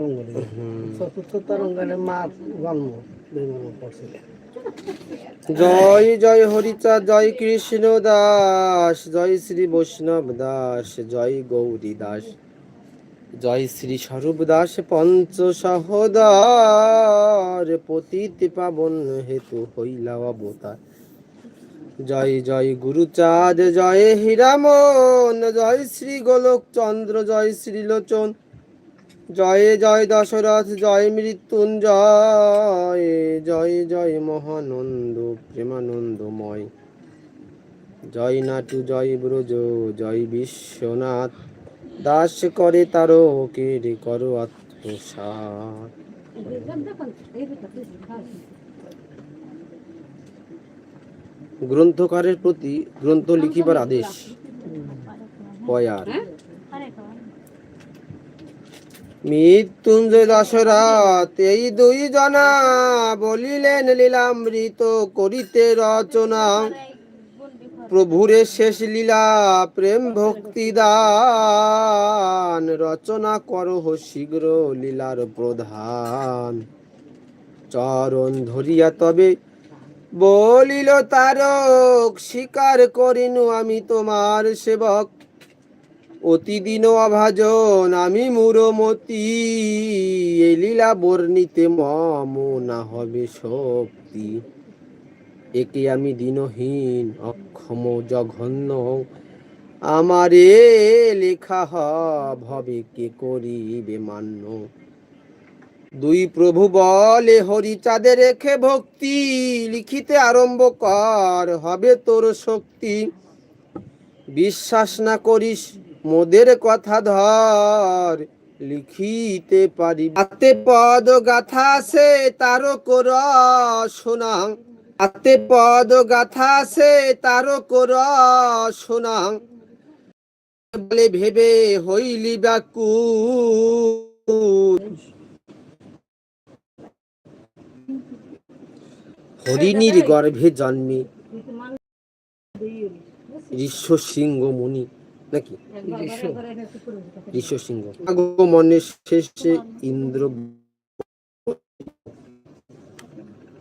তরঙ্গনে চতুর্থ তরঙ্গনে মা জন্ম জন্ম করছিলেন জয় জয় হরিচা জয় কৃষ্ণ দাস জয় শ্রী বৈষ্ণব দাস জয় গৌরী দাস জয় শ্রী স্বরূপ দাস পঞ্চ সহদার পতিত পাবন হেতু হইলা অবতার। জয় জয় গুরুচাঁদ জয় হীরামন জয় শ্রী গোলক চন্দ্র জয় শ্রীলোচন জয় জয় দশরথ, জয় মৃত্যুঞ্জয়, জয় জয় মহানন্দ, প্রেমানন্দময়। জয় নাটু, জয় ব্রজ, জয় বিশ্বনাথ, দাস করে তারো রে করো আত্মসাত গ্রন্থকারের প্রতি গ্রন্থ লিখিবার আদেশ। পয়ার। মৃত্যুঞ্জয় দশরথ এই দুই জনা বলিলেন লীলামৃত করিতে রচনা। প্রভুরে শেষ লীলা প্রেম ভক্তি দান। রচনা করহ শীঘ্র লীলার প্রধান। চরণ ধরিয়া তবে বলিল, তারক, স্বীকার করিনু আমি তোমার সেবক। অতিদিন অভাজন, আমি মুরমতি। এ লীলা বর্ণিতে মম না হবে শক্তি। একে আমি দিনহীন, অক্ষম, জঘন্য। আমারে লেখা হবে কে করিবে মান্য। দুই প্রভু বলে, হরিচাঁদে রেখে ভক্তি, লিখিতে আরম্ভ কর, হবে তোর শক্তি। বিশ্বাস না করিস মোদের কথা ধর, লিখিতে পারি। আতে পদ গাথা আছে তার কর শোনা আতে পদ গাথা আছে তারও কর শোনা বলে ভেবে হইলি ব্যাকুল হরিণীর গর্ভে জন্মে। ঋষ্য সিংহ মুনি। নাকি? শেষে ইন্দ্র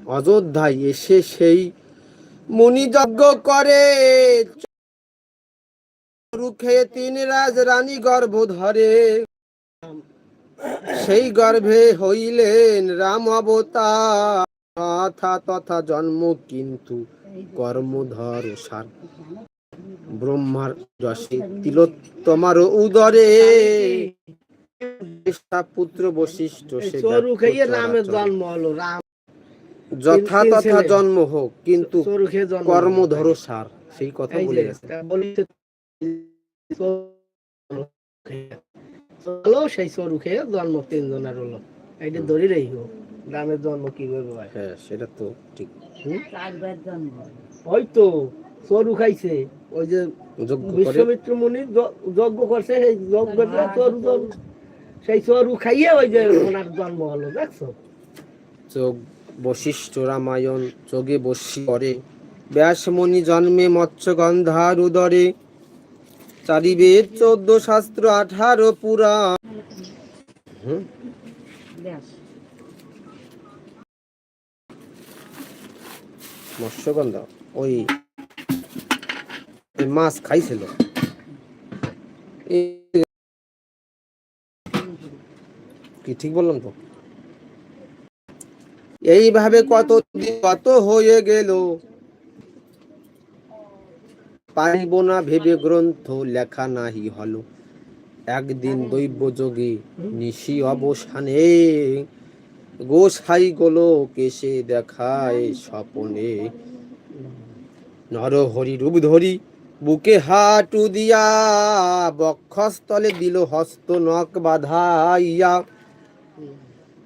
অযোধ্যায় এসে সেই মুনি যজ্ঞ করে। রুখে তিন রাজ রানী গর্ভ ধরে। সেই গর্ভে হইলেন রাম অবতার। তথা তথা জন্ম কিন্তু কর্মধর সার ব্রহ্মার যশে তিলোত্তমার উদরে। পুত্র বশিষ্ঠ যথা তথা জন্ম হোক কিন্তু হলো। কর্মধর সার সেই কথা বলে গেছে। চলো সেই খেয়ে জন্ম তিনজনের হলো। এইটা ধরি রই হোক রামের জন্ম কীভাবে হয় হ্যাঁ সেটা তো ঠিক। ওই তো। চরু খাইছে। ওই যে বিশ্বমিত্র মুনি যজ্ঞ করছে সেই চরু চরু সেই চরু খাইয়ে ওই যে ওনার জন্ম হলো দেখছ? যোগ বশিষ্ঠ রামায়ণ যোগে বসি করে। ব্যাসমণি জন্মে মৎস্যগন্ধার উদরে চারিবেদ চোদ্দ শাস্ত্র আঠারো পুরাণ। হুম, মৎস্যগন্ধা ওই মাছ খাইছিল। কি ঠিক বললাম তো? এইভাবে কত কত হয়ে গেল? পারিব না ভেবে গ্রন্থ লেখা নাহি হলো। একদিন দৈব যোগে নিশি অবসানে গোসাই গোলো কেসে দেখায় স্বপনে। নরহরি রূপ ধরি বুকে হাটু দিয়া বক্ষস্থলে দিল হস্ত নখ বাধাইয়া।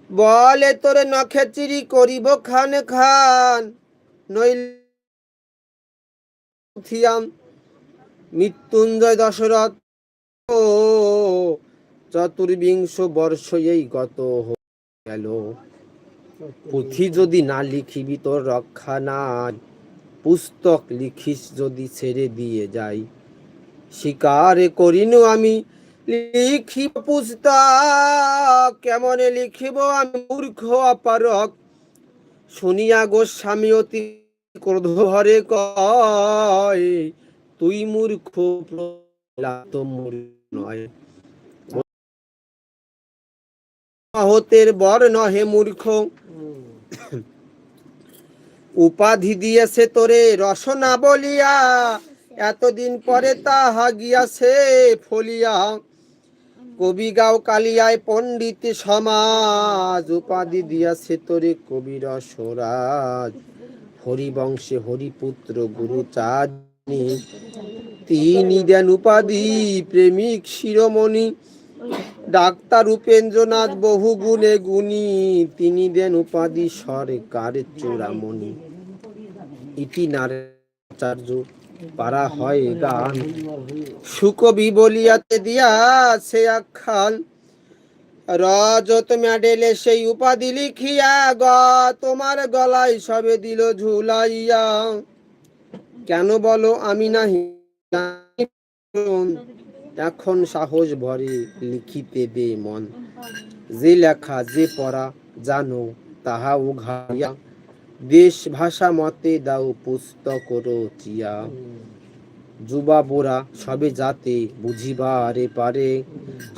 বলে, তোরে নখে চিরি করিব খান খান, নইল থিয়াম মৃত্যুঞ্জয় দশরথ। চতুর্বিংশ বর্ষ এই গত গেল পুঁথি যদি না লিখিবি, তোর রক্ষা নাই। পুস্তক লিখিস যদি ছেড়ে দিয়ে যাই। স্বীকার করিনু আমি, লিখিব পুস্তক, কেমনে লিখিব আমি মূর্খ অপারক। শুনিয়া গোস্বামী অতি ক্রোধ ভরে কয়, তুই মূর্খ, প্রহ্লাদ নয়। হতের বর নহে মূর্খ। উপাধি দিয়েছে তোরে রসনা বলিয়া। এতদিন পরে তাহা গিয়াছে ফলিয়া। কবি গাও কালিয়ায় পণ্ডিত সমাজ, উপাধি দিয়াছে তোরে কবি রসরাজ। হরিবংশে হরিপুত্র গুরু চাঁদনি, তিনি দেন উপাধি প্রেমিক শিরোমণি। ডাক্তার উপেন্দ্রনাথ বহু গুণে। গুণী তিনি দেন উপাধি সরকার চূড়ামণি। ইতি নারাচার্য পারা হয় গান। সুকবি বলিয়াতে দিয়া সে আখ্যান। রজত মেডেলে সেই উপাধি লিখিয়া গ, তোমার গলায় সবে দিল ঝুলাইয়া। কেন বলো আমি নাহি এখন সাহস ভরে লিখিতে দে মন। যে লেখা, যে পড়া, জানো, তাহা উঘাইয়া দেশ ভাষা মতে দাও পুস্তক রচিয়া। যুবা বোরা সবে যাতে বুঝিবারে পারে।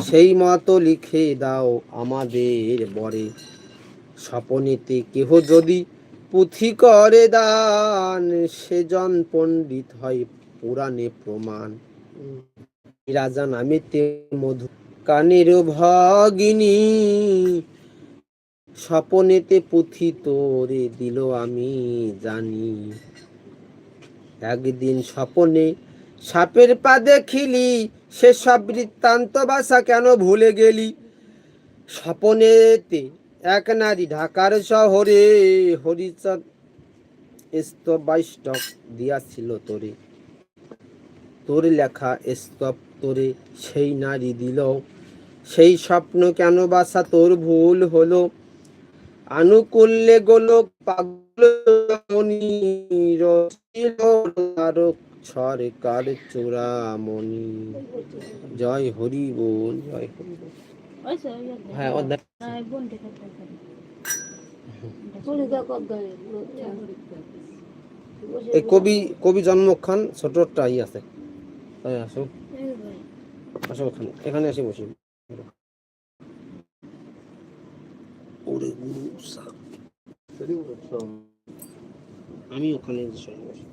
সেই মতো লিখে দাও আমাদের বরে। স্বপনেতে কেহ যদি পুঁথি করে দান, সেজন পণ্ডিত হয় পুরাণে প্রমাণ। রাজা নামেতে মধু কানের ভগিনী। স্বপনেতে পুঁথি তোরে দিল আমি জানি। একদিন স্বপনে সাপের পা দেখিলি, সে সব বৃত্তান্ত বাসা কেন ভুলে গেলি? স্বপনেতে এক নারী ঢাকার শহরে হরিচাঁদ স্তব বাইষ্টক দিয়াছিল তোরে। তোর লেখা স্তব তোরে সেই নারী দিল সেই স্বপ্ন কেন বাসা তোর ভুল হলো? আনুকূল্যে গোলক পাগল মনি সরকার চূড়ামণি জয় হরি বল জয় হরি হ্যাঁ এই কবি কবি জন্মক্ষণ ছোটটাই আছে। তাই আসো আসো ওখানে এখানে এসে বসি ওরে গুরু সা- আমি ওখানে এসে বসি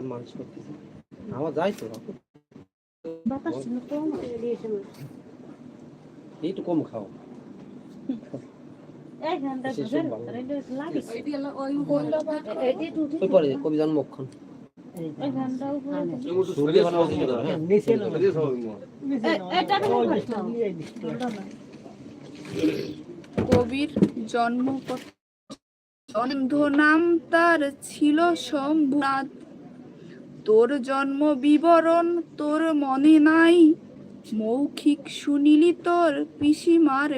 কেমন মানুষ করতেছে। আমার যাই তো। একটু কম খাও। কবি। কবির জন্ম অন্ধ নাম তার ছিল শম্ভুনাথ তোর জন্ম বিবরণ তোর মনে নাই। মৌখিক শুনিলি তোর পিসিমার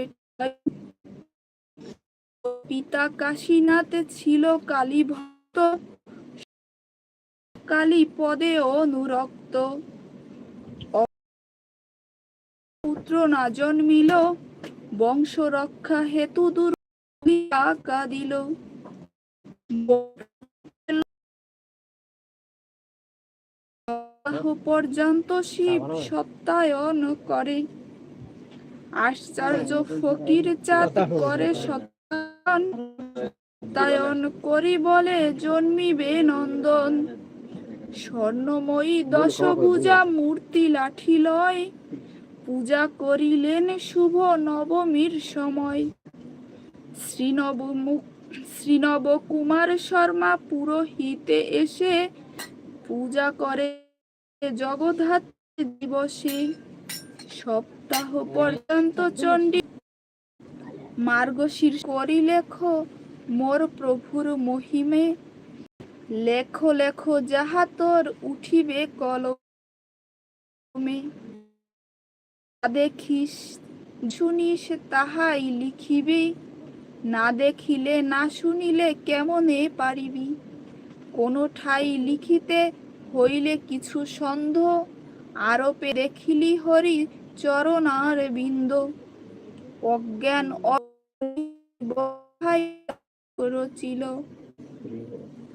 পিতা কাশীনাথে ছিল কালী ভক্ত। কালী পদে অনুরক্ত। পুত্র না জন্মিল বংশ রক্ষা হেতু দূর টাকা বিবাহ পর্যন্ত শিব সত্যায়ন করে। আশ্চর্য ফকির চাঁদ করে সত্যায়ন করি বলে জন্মিবে নন্দন। স্বর্ণময়ী দশভুজা মূর্তি লাঠি লয়। পূজা করিলেন শুভ নবমীর সময়। শ্রীনব মুখ শ্রীনব কুমার শর্মা পুরোহিতে এসে পূজা করে জগদ্ধাত্রী দিবসে সপ্তাহ পর্যন্ত চণ্ডী মার্গশীর্ষ করি লেখ, মোর প্রভুর মহিমে। লেখো লেখো, যাহা তোর উঠিবে কলমে। দেখিস শুনিস তাহাই লিখিবি। না দেখিলে, না শুনিলে কেমনে পারিবি? কোনো ঠাই লিখিতে হইলে কিছু সন্দেহ আরোপে দেখিলি হরি চরণার বিন্দ। অজ্ঞান রচিল।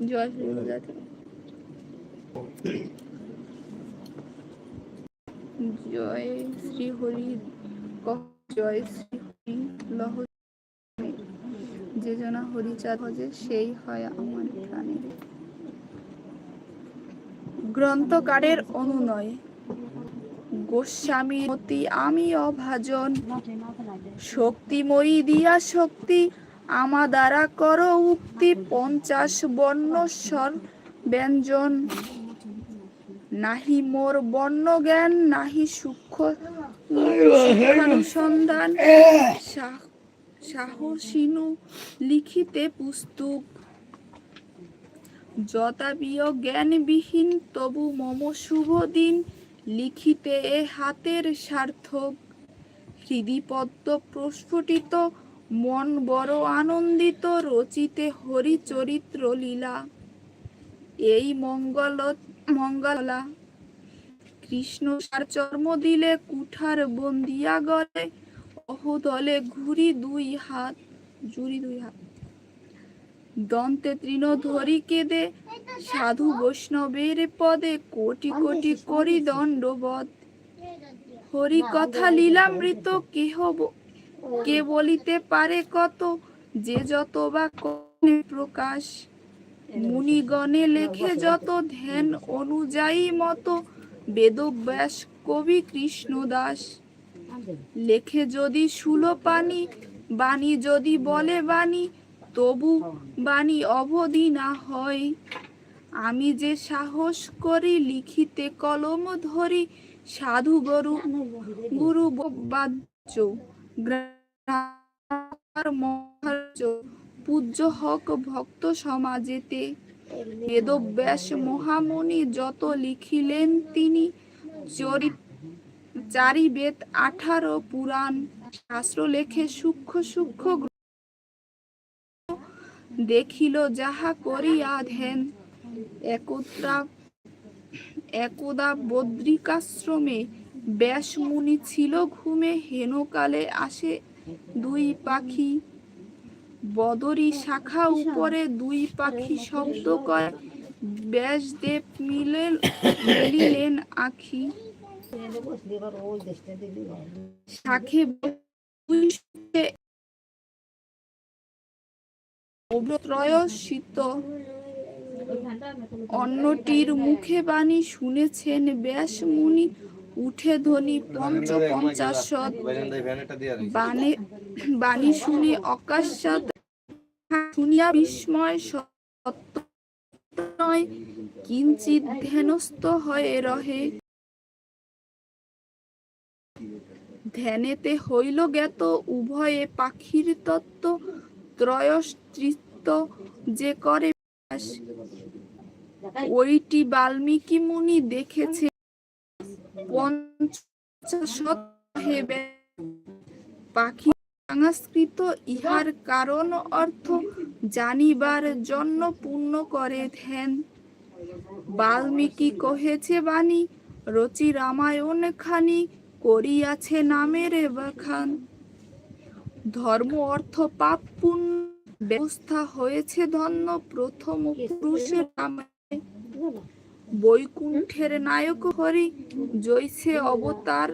জয়। জয় শ্রী হরি জয় শ্রী হরি লহ যে জনা হরিচাঁদ ভজে, সেই হয় আমার প্রাণের গ্রন্থকারের অনুনয়। গোস্বামী মতি, আমি অভাজন। শক্তিময়ী দিয়া শক্তি, আমা দ্বারা কর উক্তি, পঞ্চাশ বর্ণ স্বর ব্যঞ্জন। নাহি মোর বর্ণ জ্ঞান, নাহি সূক্ষ্ম সন্ধান সাহসিনু লিখিতে পুস্তক। যথাবিয় জ্ঞানবিহীন, তবু মম শুভ দিন লিখিতে এ হাতের সার্থক। হৃদিপদ্ম প্রস্ফুটিত, মন বড় আনন্দিত, রচিতে হরিচরিত্র লীলা। এই মঙ্গল, মঙ্গলা। কৃষ্ণ সার চর্ম দিলে, কুঠার বন্দিয়া গলে অহদলে ঘুরি দুই হাত, জুড়ি দুই হাত। দন্তে তৃণ ধরি কেদে, সাধু বৈষ্ণবের পদে কোটি কোটি করি দণ্ডবধ। হরি কথা লীলামৃত কেহ কে বলিতে পারে কত, যে যত বা প্রকাশ। মুনিগণে লেখে যত ধ্যান অনুযায়ী মতো, বেদব্যাস কবি কৃষ্ণদাস। লেখে যদি শুলো পানি বাণী যদি বলে বাণী তবু বাণী অবধি না হয়। আমি যে সাহস করি লিখিতে কলম ধরি, সাধু গরু গুরু পূজ্য হক ভক্ত সমাজেতে। বেদব্যাস মহামুনি যত লিখিলেন তিনি, চারি বেদ আঠারো পুরাণ, শাস্ত্র লেখে সূক্ষ্ম সূক্ষ্ম দেখিল যাহা করিয়া ধ্যান একত্রা একদা বদ্রিকাশ্রমে ব্যাস মুনি ছিল ঘুমে, হেনকালে আসে দুই পাখি। বদরি শাখা উপরে দুই পাখি শব্দ করে ব্যাসদেব মিলে, মিলিলেন আখি। শাখে দুই সুখে অন্যটির মুখে বাণী শুনেছেন ব্যাস মুনি উঠে ধ্বনি পঞ্চ পঞ্চাশত বাণী শুনে অকস্মাৎ শুনিয়া বিস্ময় সত্য নয় কিঞ্চিত ধ্যানস্থ হয়ে রহে। ধ্যানেতে হইল জ্ঞাত, উভয়ে পাখির তত্ত্ব ত্রয়স্তৃত্ব যে করে ব্যাস। ওইটি বাল্মীকি মুনি দেখেছে পাখি সংস্কৃত, ইহার কারণ অর্থ জানিবার জন্য পূর্ণ করে ধ্যান। বাল্মীকি কহেছে বাণী, রচি রামায়ণ খানি করিয়াছে নামের বাখান। ধর্ম, অর্থ, পাপ, পুণ্য ব্যবস্থা হয়েছে ধন্য প্রথম পুরুষের নামে। বৈকুণ্ঠের নায়ক হরি জৈছে অবতার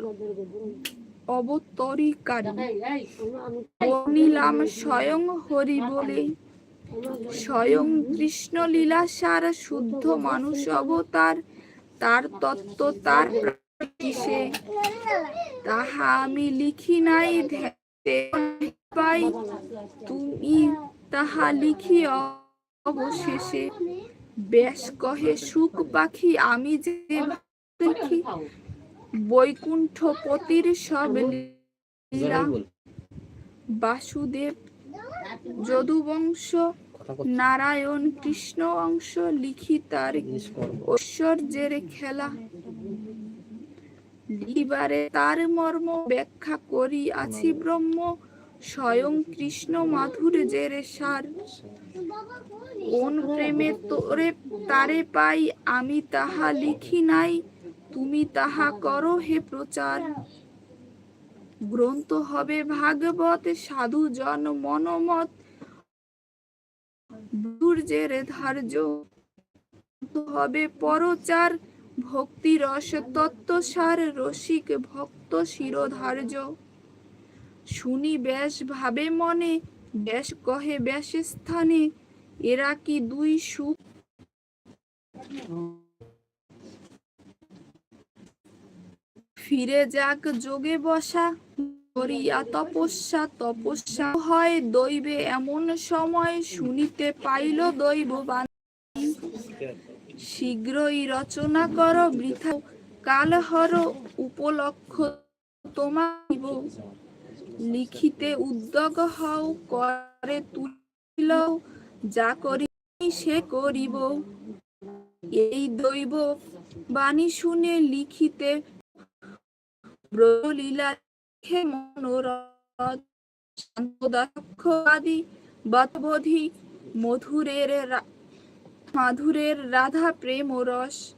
অবতরিকারী। বর্ণিলাম স্বয়ং হরি বলে। স্বয়ং কৃষ্ণ লীলাসার শুদ্ধ মানুষ অবতার, তার তত্ত্ব তার কিসে তাহা আমি লিখি নাই পাই তুমি তাহা লিখি অবশেষে। ব্যাস কহে সুখ পাখি আমি যে দেখি বৈকুণ্ঠপতির সব লীলা। বাসুদেব যদুবংশ নারায়ণ কৃষ্ণ অংশ লিখি তার ঐশ্বর্যের খেলা। লিবারে তার মর্ম ব্যাখ্যা করি আছি ব্রহ্ম স্বয়ং কৃষ্ণ মাধুর্যের সার। কোন প্রেমে তোরে তারে পাই আমি তাহা লিখি নাই তুমি তাহা করো হে প্রচার। গ্রন্থ হবে ভাগবত সাধু জন মনমত। দুর্যের ধার্য হবে পরচার। ভক্তি রস তত্ত্ব সার রসিক ভক্ত শিরোধার্য। শুনি ব্যাস ভাবে মনে, ব্যাস কহে ব্যাস স্থানে, এরা কি দুই সুখ ফিরে যাক যোগে বসা, করিয়া তপস্যা তপস্যা হয় দৈবে এমন সময়, শুনিতে পাইল দৈব বাণী শীঘ্রই রচনা কর বৃথা। কালহর উপলক্ষ তোমার লিখিতে উদ্যোগ হও, করে তুলিল, যা করি সে করিব। এই দৈব বাণী শুনে লিখিতে ব্রলীলা মনোরথ শান্তদাক্ষ আদি বতবোধি মধুরের মাধুরের রাধা প্রেম ও রস।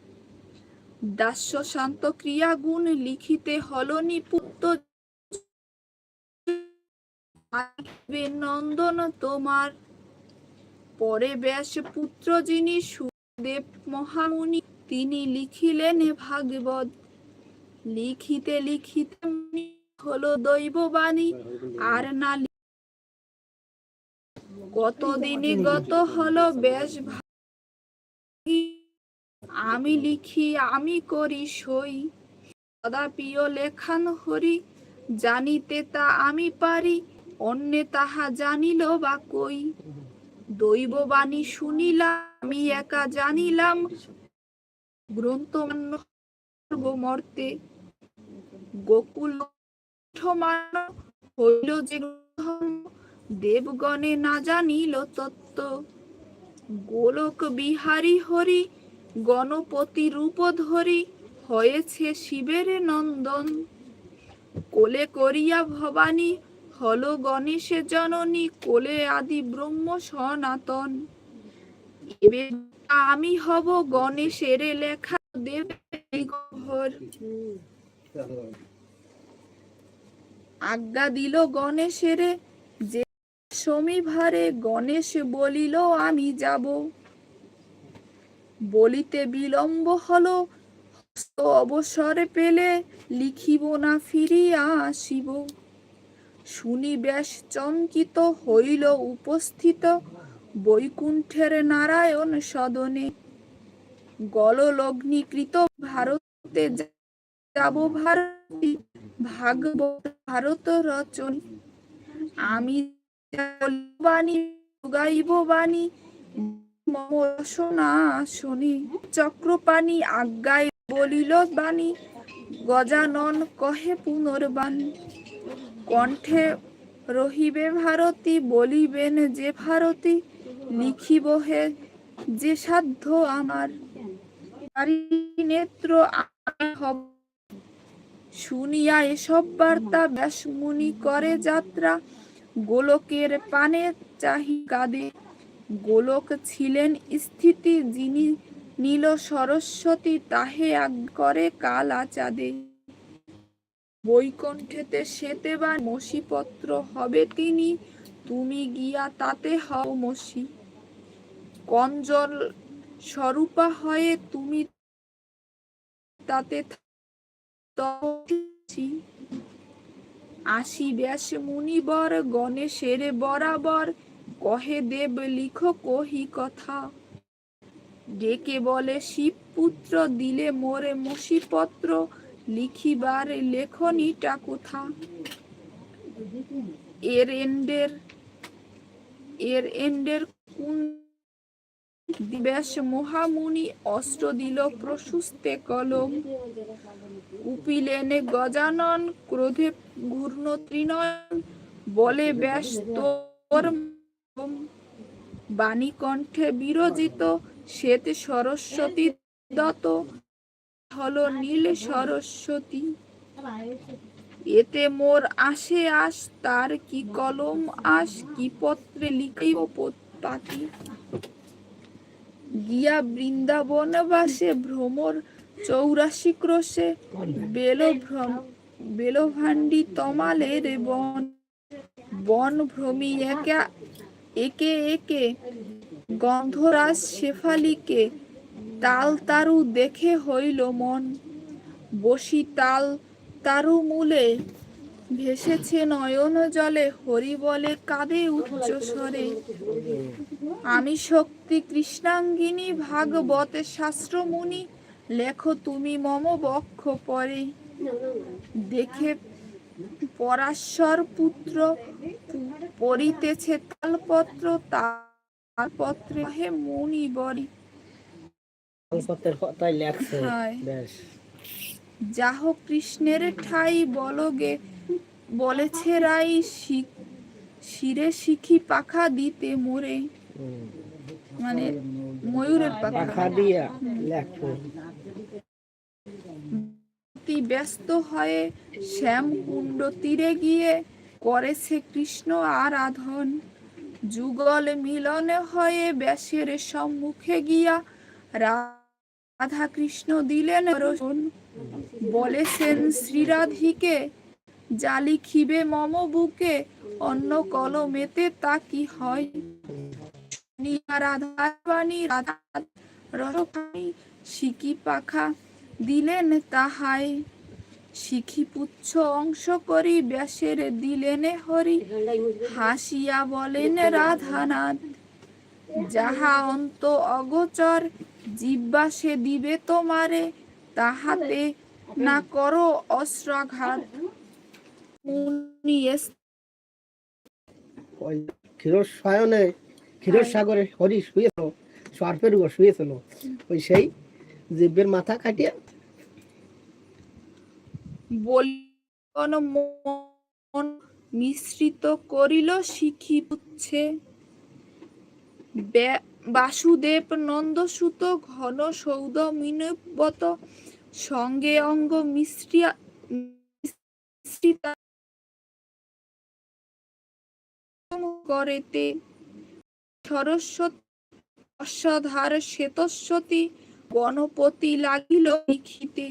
দাস্য শান্ত ক্রিয়া গুণ লিখিতে হলনি আসবে নন্দন তোমার। পরে ব্যাস পুত্র যিনি সুদেব মহামুনি, তিনি লিখিলেন ভাগবত। লিখিতে লিখিতে হলো দৈববাণী, আর না লি- কতদিনে গত হলো ভাগী আমি লিখি, আমি করি সই। সদা প্রিয় লেখান হরি, জানিতে তা আমি পারি, অন্যে তাহা জানিল বা কই? দৈববাণী শুনিলাম আমি একা জানিলাম। গ্রন্থ মান্য মর্তে গোকুল হইল যে দেবগণে না জানিল তত্ত্ব। গোলক বিহারী হরি গণপতি রূপ ধরি হয়েছে শিবের নন্দন। কোলে করিয়া ভবানী, হল গণেশে জননী, কোলে আদি ব্রহ্ম সনাতন। আমি হব গণেশের লেখা আজ্ঞা দিল গণেশের যে সমীভারে, গণেশ বলিল, আমি যাব। বলিতে বিলম্ব হলো, হস্ত অবসর পেলে লিখিব না ফিরিয়া আসিব। শুনি বেশ চমকিত হইল উপস্থিত বৈকুণ্ঠের নারায়ণ সদনে। গললগ্নীকৃত ভারতে যাব ভারতী, ভাগবত ভারত রচন। আমি বাণী, গাইব বাণী মম রসনা শনি চক্রপাণী আজ্ঞায় বলিল বাণী, গজানন কহে পুনর্বাণ। কণ্ঠে রহিবে ভারতী, বলিবেন যে ভারতী, লিখিব হে যে সাধ্য আমার। তারি নেত্র শুনিয়া এসব বার্তা ব্যাস মুনি করে যাত্রা। গোলকের পানে চাহি কাঁদে। গোলক ছিলেন স্থিতি যিনি নীল সরস্বতী তাহে আগ করে কাল আচাদে বৈকুণ্ঠেতে সেতে বা মসিপত্র হবে তিনি, তুমি গিয়া তাতে হও মসি কঞ্জল স্বরূপা হয়ে তুমি তাতে। আসি ব্যাস মুনিবর, গণেশের বরাবর কহে দেব লিখো কহি কথা। ডেকে বলে শিবপুত্র দিলে মোরে মসিপত্র লিখিবার লেখনীটা কোথা? এর এন্ডের এর এন্ডের কোন ব্যাস মহামুনি অস্ত্র দিল প্রশুস্তে কলম। উপিলেনে গজানন, ক্রোধে ঘূর্ণ ত্রিনয়ন। বলে, ব্যাস তোর বাণী কণ্ঠে বিরজিত শ্বেত সরস্বতী দত হল নীল সরস্বতী। এতে মোর আসে আস, তার কি কলম আস, কি পত্রে লিখিব পাতি। গিয়া বৃন্দাবন বাসে, ভ্রমর চৌরাশি ক্রোশে বেল ভ্রম বেলভান্ডি তমালের বন বন ভ্রমি একা একে একে গন্ধরাজ শেফালিকে তাল তারু দেখে হইল মন। বসি তাল তারু মূলে ভেসেছে নয়ন জলে, হরি বলে কাঁদে উচ্চ স্বরে। আমি শক্তি কৃষ্ণাঙ্গিনী ভাগবতে শাস্ত্রমুনি, লেখো তুমি মম বক্ষ পরে। দেখে পরাশর পুত্র পড়িতেছে তালপত্র তালপত্রে হে মুনি বরি যাহ কৃষ্ণের ঠাই বলগে বলেছে রাই শি- শিরে শিখি পাখা দিতে মোরে। মানে ময়ূরের পাখা। পাখা দিয়া লেখো অতি ব্যস্ত হয়ে শ্যাম কুণ্ড তীরে গিয়ে করেছে কৃষ্ণ আরাধন। যুগল মিলন হয়ে ব্যাসের সম্মুখে গিয়া রাধা কৃষ্ণ দিলেন রসন বলেছেন, শ্রীরাধিকে জালি খিবে মম বুকে, অন্য কলমেতে তা কি হয়? বাণী রাধা রসপানি সিকি পাখা দিলেন তাহাই। শিখি পুচ্ছ অংশ করি ব্যাসের দিলেন হরি। হাসিয়া বলেন রাধানাথ, যাহা অন্ত অগোচর জিব্বা সে দিবে তোমারে, তাহাতে না করো অস্ত্রাঘাত ক্ষীরোর সাগরে হরি শুয়েছিল সর্পের উপর শুয়েছিল ওই সেই জিব্বের মাথা কাটিয়ে বলিন মন মিশ্রিত করিল শিখি পুচ্ছে বাসুদেব নন্দসুত ঘন সৌদ মিনবত সঙ্গে অঙ্গ মিশ্রিয়া করেতে। সরস্বতী অশ্বধার শ্বেতস্বতী গণপতি লাগিল লিখিতে।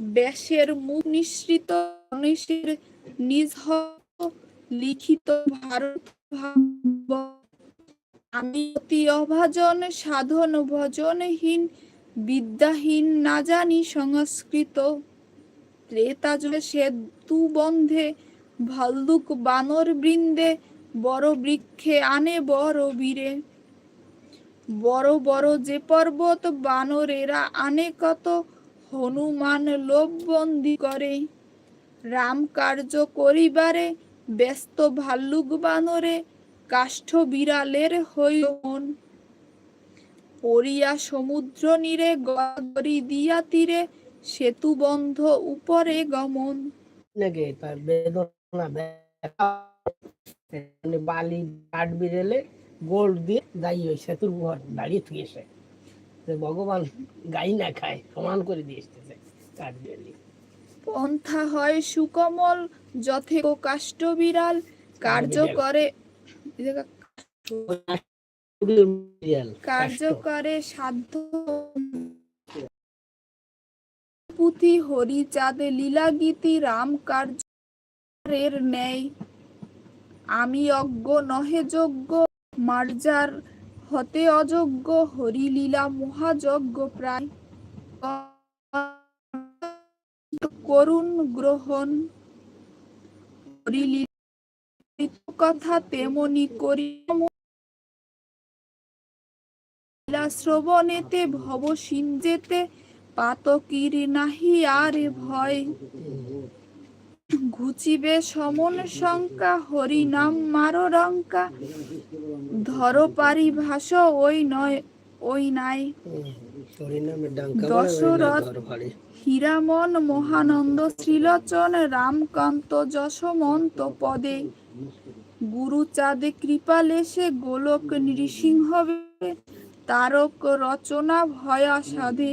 ব্যাসের মুখ নিঃসৃত নিজ লিখিত ভারত আমি অতি অভাজন, সাধন ভজনহীন, বিদ্যাহীন, না জানি সংস্কৃত। সেতু বন্ধে, ভাল্লুক বানর বৃন্দে, বড় বৃক্ষে আনে বড় বীরে। বড় বড় যে পর্বত বানরেরা আনে কত হনুমান লোভ বন্দি করে। রাম কার্য করিবারে ব্যস্ত ভাল্লুক বানরে কাষ্ঠ বিড়ালের হইল মন। পড়িয়া সমুদ্র নীরে গরি দিয়া তীরে সেতু বন্ধ উপরে গমন। মানে বালি, কাঠ বিড়েলে গোল্ড দিয়ে ওই সেতুর উপর দাঁড়িয়ে যে ভগবান গাই না খায় সমান করে দিয়ে এসতেছে কাঠ পন্থা হয় সুকমল যথেক কাষ্ঠ বিড়াল কার্য করে কার্য করে সাধ্য। পুঁথি হরিচাঁদ লীলা গীতি রাম কার্যের ন্যায়। আমি অজ্ঞ নহে যোগ্য মার্জার হতে অযোগ্য হরি লীলা মহাযজ্ঞ প্রায়। করুণ গ্রহণ। কথা তেমনি করি। শ্রবণেতে ভব সিঞ্জেতে পাতকির নাহি আর ভয়। ঘুচিবে সমন শঙ্কা হরি নাম মারো রঙ্কা। ধর পারি ভাস ওই নয় ওই নাই। দশরথ হীরামন মহানন্দ শ্রীলোচন রামকান্ত যশমন্ত পদে। গুরু চাঁদে কৃপালে সে গোলক নৃসিংহ তারক রচনা ভয়া সাধে।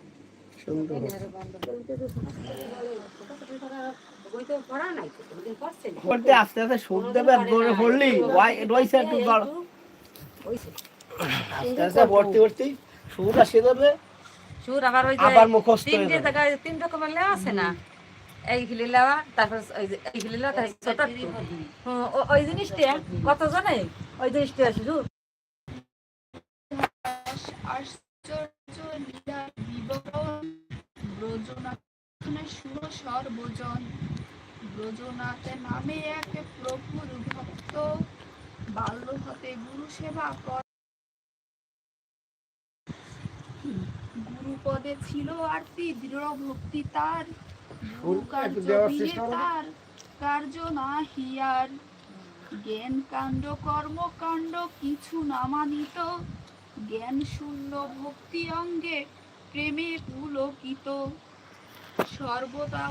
সুন্দর পড়তে আস্তে আস্তে সুর দেবে দৌড়ে পড়লি রয়েছে একটু গড় আস্তে আস্তে ভর্তি ভর্তি সুর আসে দেবে সুর আবার ওই যে আবার মুখস্থ তিনটে জায়গায় তিন রকমের লেওয়া আছে না? এই খিলি লেওয়া তারপর এই খিলি লেওয়া ছোট একটু। হুম, ও- ওই জিনিসটা কত জানে ওই জিনিসটা আছে সুর। আশ্চর্য লীলা বিবরণ ব্রজনাথনে সুর সর্বজন ব্রজনাথ নামে এক প্রভুর ভক্ত বাল্য হতে গুরু সেবা কর। গুরুপদে ছিল আরতি দৃঢ় ভক্তি তার। তার কার্য না। হিয়ার জ্ঞান কাণ্ড কর্মকাণ্ড কিছু না মানিত জ্ঞান শূন্য ভক্তি অঙ্গে প্রেমে পুলকিত। সর্বদা